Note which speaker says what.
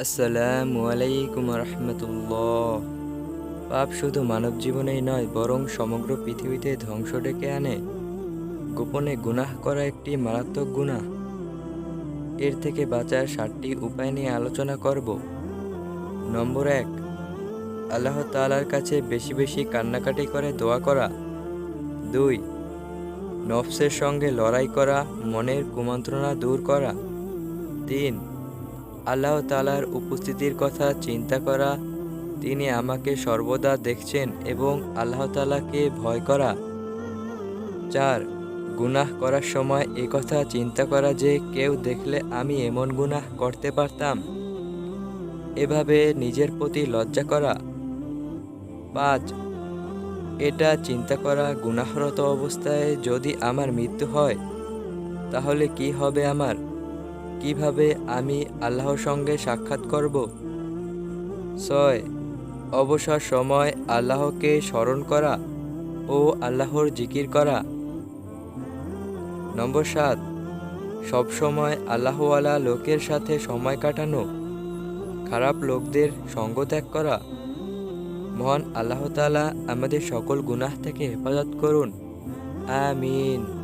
Speaker 1: আসসালামু আলাইকুম রহমতুল্লাহ। পাপ শুধু মানব জীবনেই নয়, বরং সমগ্র পৃথিবীতে ধ্বংস ডেকে আনে। গোপনে গুনাহ করা একটি মারাত্মক গুনাহ। এর থেকে বাঁচার সাতটি উপায় নিয়ে আলোচনা করব। নম্বর এক, আল্লাহ তাআলার কাছে বেশি বেশি কান্নাকাটি করে দোয়া করা। দুই, নফসের সঙ্গে লড়াই করা, মনের কুমন্ত্রণা দূর করা। তিন আল্লাহ তালার উপস্থিতির কথা চিন্তা করা, তিনি আমাকে সর্বদা দেখছেন এবং আল্লাহ তালাকে ভয় করা। চার, গুনাহ করার সময় এ কথা চিন্তা করা যে কেউ দেখলে আমি এমন গুনাহ করতে পারতাম। এভাবে নিজের প্রতি লজ্জা করা। পাঁচ, এটা চিন্তা করা গুনাহরত অবস্থায় যদি আমার মৃত্যু হয়, তাহলে কি হবে আমার? কীভাবে আমি আল্লাহর সঙ্গে সাক্ষাৎ করব? ছয়, অবসর সময় আল্লাহকে স্মরণ করা ও আল্লাহর জিকির করা। নম্বর সাত সবসময় আল্লাহওয়ালা লোকের সাথে সময় কাটানো, খারাপ লোকদের সঙ্গ ত্যাগ করা। মহান আল্লাহ তাআলা আমাদের সকল গুনাহ থেকে হেফাজত করুন। আমিন।